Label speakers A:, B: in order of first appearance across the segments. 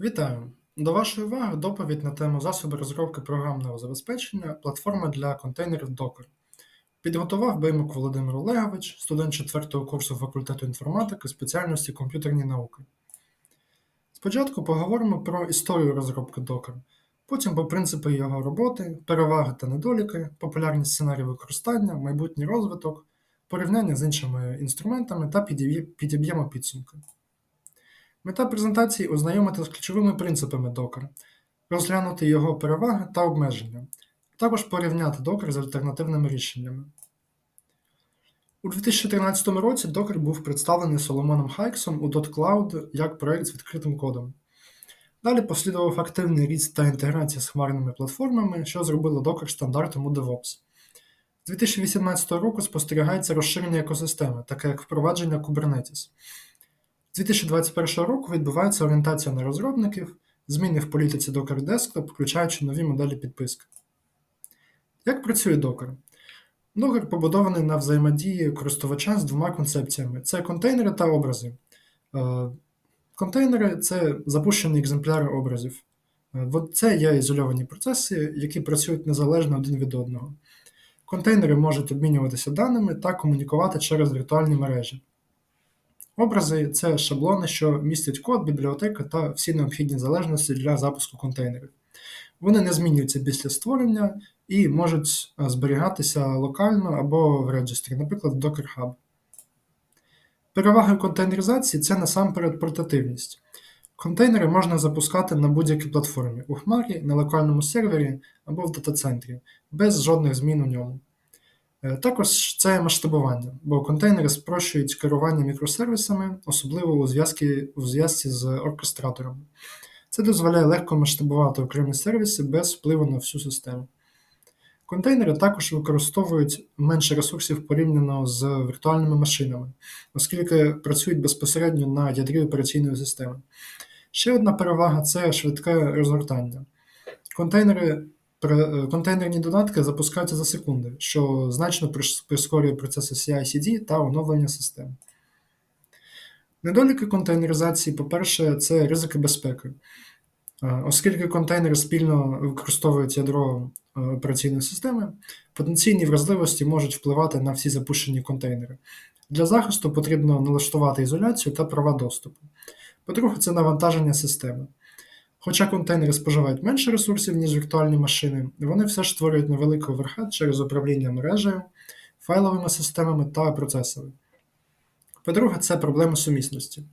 A: Вітаю! До вашої уваги доповідь на тему засоби розробки програмного забезпечення платформи для контейнерів Docker. Підготував Беймук Володимир Олегович, студент 4 курсу факультету інформатики спеціальності комп'ютерні науки. Спочатку поговоримо про історію розробки Docker, потім про принципи його роботи, переваги та недоліки, популярні сценарії використання, майбутній розвиток, порівняння з іншими інструментами та підіб'ємо підсумки. Мета презентації ознайомити з ключовими принципами Docker, розглянути його переваги та обмеження, а також порівняти Docker з альтернативними рішеннями. У 2013 році Docker був представлений Соломоном Хайксом у .cloud як проект з відкритим кодом. Далі послідував активний ріст та інтеграція з хмарними платформами, що зробило Docker стандартом у DevOps. З 2018 року спостерігається розширення екосистеми, таке як впровадження Kubernetes. З 2021 року відбувається орієнтація на розробників, зміни в політиці Docker Desktop, включаючи нові моделі підписки. Як працює Docker? Docker побудований на взаємодії користувача з двома концепціями: це контейнери та образи. Е, контейнери це запущені екземпляри образів. Е, це є ізольовані процеси, які працюють незалежно один від одного. Контейнери можуть обмінюватися даними та комунікувати через віртуальні мережі. Образи це шаблони, що містять код, бібліотеки та всі необхідні залежності для запуску контейнерів. Вони не змінюються після створення і можуть е, зберігатися локально або в реєстрі, наприклад, в Docker Hub. Переваги контейнеризації це насамперед портативність. Контейнери можна запускати на будь-якій платформі у Хмарі, на локальному сервері або в дата-центрі, без жодних змін у ньому. Е, також це масштабування, бо контейнери спрощують керування мікросервісами, особливо у зв'язці з оркестраторами. Це дозволяє легко масштабувати окремі сервіси без впливу на всю систему. Контейнери також використовують менше ресурсів порівняно з віртуальними машинами, оскільки працюють безпосередньо на ядрі операційної системи. Ще одна перевага це швидке розгортання. Контейнери контейнерні додатки запускаються за секунди, що значно прискорює процеси CI-CD та оновлення систем. Недоліки контейнеризації, по-перше, це ризики безпеки. Е, оскільки контейнери спільно використовують ядро е, операційної системи, потенційні вразливості можуть впливати на всі запущені контейнери. Для захисту потрібно налаштувати ізоляцію та права доступу. По-друге, це навантаження системи. Хоча контейнери споживають менше ресурсів, ніж віртуальні машини, вони все ж створюють невеликий оверхед через управління мережею, файловими системами та процесами. По-друге, це проблема сумісності.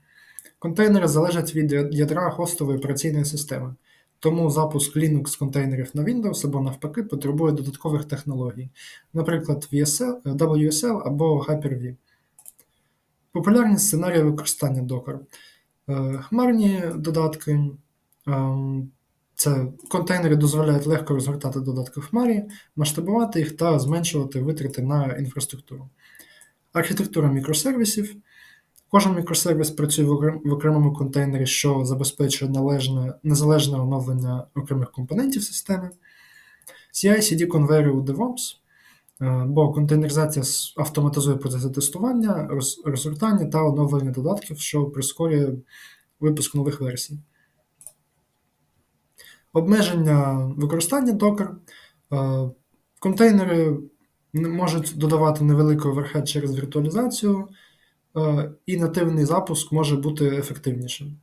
A: Контейнери залежать від ядра хостової операційної системи, тому запуск Linux контейнерів на Windows або навпаки потребує додаткових технологій, наприклад, WSL або Hyper-V. Популярні сценарії використання Docker. Е, хмарні додатки. Ем, це контейнери дозволяють легко розгортати додатки в хмарі, масштабувати їх та зменшувати витрати на інфраструктуру. Архітектура мікросервісів. Кожен мікросервіс працює в окремому контейнері, що забезпечує належне, незалежне оновлення окремих компонентів системи. CI-CD конвейери у DevOps, е, бо контейнеризація автоматизує процеси тестування, розгортання та оновлення додатків, що прискорює випуск нових версій. Обмеження використання. Е, контейнери можуть додавати невеликий оверхед через віртуалізацію, е, і нативний запуск може бути ефективнішим.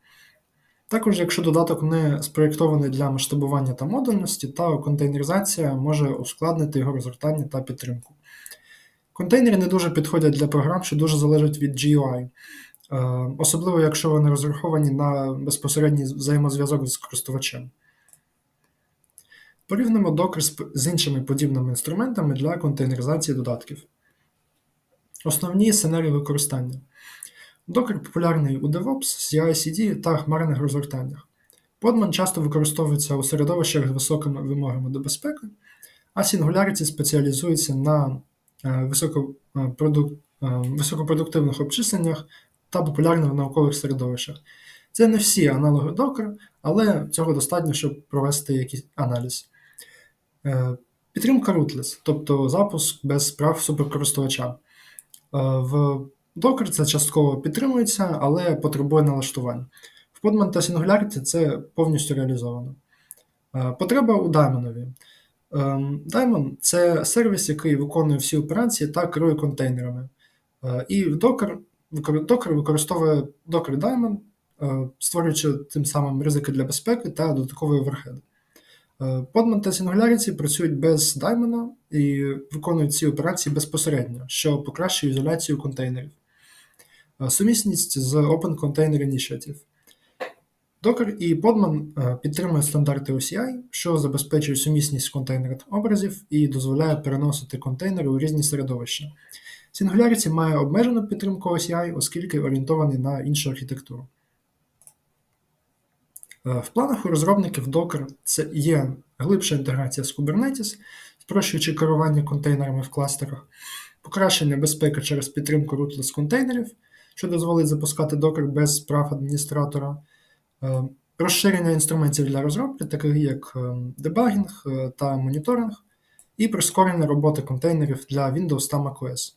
A: Також, якщо додаток не спроєктований для масштабування та модульності, то контейнеризація може ускладнити його розгортання та підтримку. Контейнери не дуже підходять для програм, що дуже залежать від GUI, е, особливо якщо вони розраховані на безпосередній взаємозв'язок з користувачем. Порівняємо Docker з іншими подібними інструментами для контейнеризації додатків. Основні сценарії використання. Docker популярний у DevOps, CI-CD та хмарних розгортаннях. Podman часто використовується у середовищах з високими вимогами до безпеки, а Singularity спеціалізується на е, е, високопродуктивних обчисленнях та популярних наукових середовищах. Це не всі аналоги Docker, але цього достатньо, щоб провести якийсь аналіз. Е, підтримка rootless, тобто запуск без прав суперкористувача. Е, в Docker це частково підтримується, але потребує налаштувань. В Podman та Singularity це повністю реалізовано. Е, Потреба у. Ем, Daimon – це сервіс, який виконує всі операції та керує контейнерами. І Docker, Docker використовує Docker Daimon, е, створюючи тим самим ризики для безпеки та додатковий оверхед. Е, Podman та Singularity працюють без Daimon і виконують ці операції безпосередньо, що покращує ізоляцію контейнерів. Е, Сумісність з Open Container Initiative. Docker і Podman е, підтримують стандарти OCI, що забезпечує сумісність контейнерних образів і дозволяє переносити контейнери у різні середовища. Singularity має обмежену підтримку OCI, оскільки орієнтований на іншу архітектуру. Е, В планах у розробників Docker це є глибша інтеграція з Kubernetes, спрощуючи керування контейнерами в кластерах, покращення безпеки через підтримку rootless контейнерів, що дозволить запускати Docker без прав адміністратора, е, розширення інструментів для розробки, таких як дебагінг е, та моніторинг, і прискорення роботи контейнерів для Windows та macOS.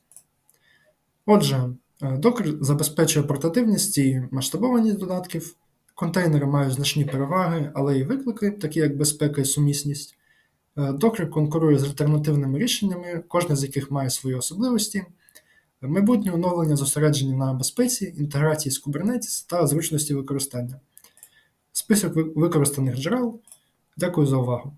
A: Отже, Docker забезпечує портативність і масштабованість додатків. Контейнери мають значні переваги, але й виклики, такі як безпека і сумісність. Докер конкурує з альтернативними рішеннями, кожне з яких має свої особливості. Майбутнє оновлення зосереджені на безпеці, інтеграції з Kubernetes та зручності використання. Список використаних джерел. Дякую за увагу.